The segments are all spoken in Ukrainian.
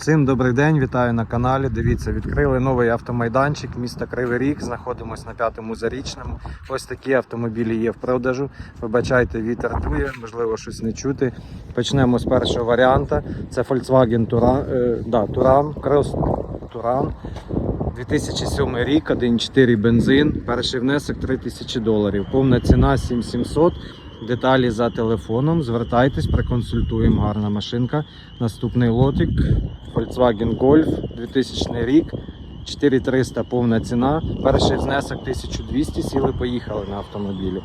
Всім добрий день, вітаю на каналі. Дивіться, відкрили новий автомайданчик міста Кривий Ріг. Знаходимось на п'ятому зарічному. Ось такі автомобілі є в продажу. Вибачайте, вітер дує, можливо, щось не чути. Почнемо з першого варіанта. Це Volkswagen Touran, е, да, Touran, Cross Touran. 2007 рік, 1.4 бензин, перший внесок 3000 доларів. Повна ціна 7700. Деталі за телефоном. Звертайтесь, проконсультуємо. Гарна машинка. Наступний лотик Volkswagen Golf 2000 рік. 4300 повна ціна. Перший внесок 1200, сіли, поїхали на автомобілі.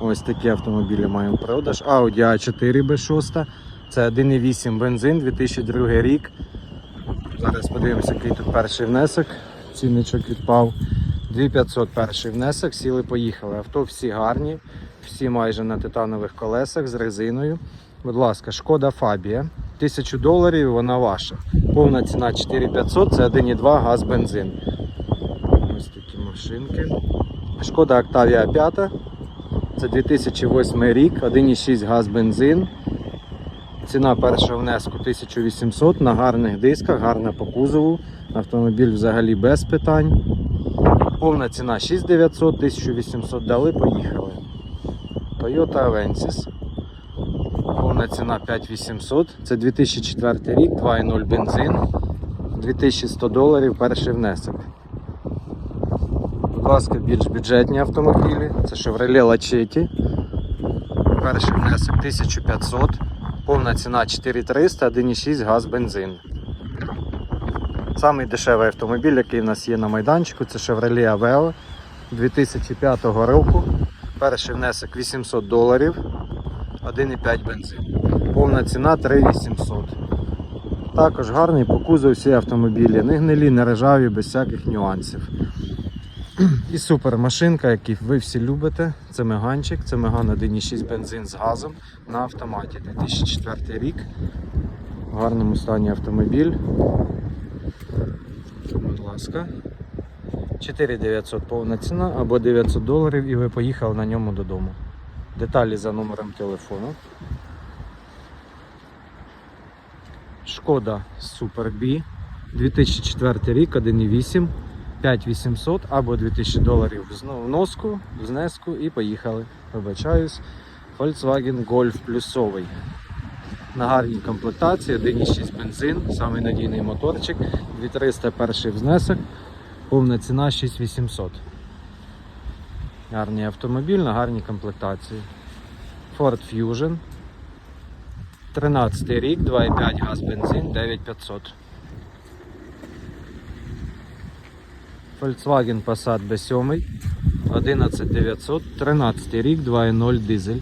Ось такі автомобілі маємо продаж. Audi A4 B6. Це 1,8 бензин, 2002 рік. Зараз подивимося, який тут перший внесок. Цінничок відпав. 2500 перший внесок, сіли, поїхали. Авто всі гарні, всі майже на титанових колесах з резиною. Будь ласка, шкода Фабія. 1000 доларів вона ваша. Повна ціна 4500, це 1,2 газ бензин. Ось такі машинки. Шкода Octavia 5. Це 2008 рік, 1,6 газ бензин. Ціна першого внеску 1800 на гарних дисках, гарна по кузову. Автомобіль взагалі без питань. Повна ціна 6900, 1800 дали, поїхали. Toyota Avensis. Повна ціна 5800. Це 2004 рік, 2.0 бензин. 2100 доларів перший внесок. Будь ласка, більш бюджетні автомобілі. Це Chevrolet Lachetti. Перший внесок 1500. Повна ціна 4300, 1,6 газ бензин. Самий дешевий автомобіль, який в нас є на майданчику, це Chevrolet Aveo 2005 року. Перший внесок 800 доларів, 1,5 бензин. Повна ціна 3800. Також гарний по кузову всі автомобілі. Не гнилі, не ржаві, без всяких нюансів. І супер машинка, яку ви всі любите. Це Меганчик, це Меган 1,6 бензин з газом на автоматі. 2004 рік. В гарному стані автомобіль. Будь ласка. 4900 повна ціна або 900 доларів і ви поїхали на ньому додому. Деталі за номером телефону. Шкода Super B 2004 рік, 1,8, 5800 або 2000 доларів в носку, в знеску і поїхали. Вибачаюсь. Volkswagen Golf плюсовий. На гарній комплектації, 1,6 бензин, самий надійний моторчик, 2300 перший взнесок, повна ціна 6800. Гарний автомобіль на гарній комплектації. Ford Fusion. 13 рік, 2,5 газ бензин, 9500. Volkswagen Passat B7 11900, 13 рік, 2,0 дизель.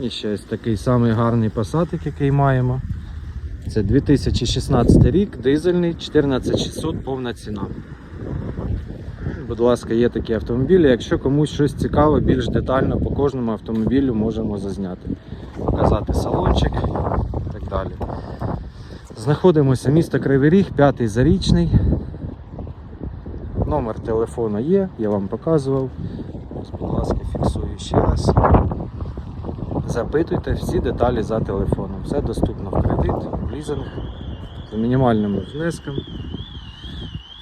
І ще ось такий самий гарний Passat, який маємо. Це 2016 рік, дизельний, 14600 повна ціна. Будь ласка, є такі автомобілі. Якщо комусь щось цікаве, більш детально по кожному автомобілю можемо зазняти. Показати салончик і так далі. Знаходимося місто Кривий Ріг, п'ятий зарічний. Номер телефону є, я вам показував. Ось, будь ласка, фіксую ще раз. Запитуйте всі деталі за телефоном. Все доступно в кредит, в лізинг, з мінімальним внеском.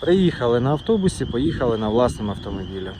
Приїхали на автобусі, поїхали на власному автомобілі.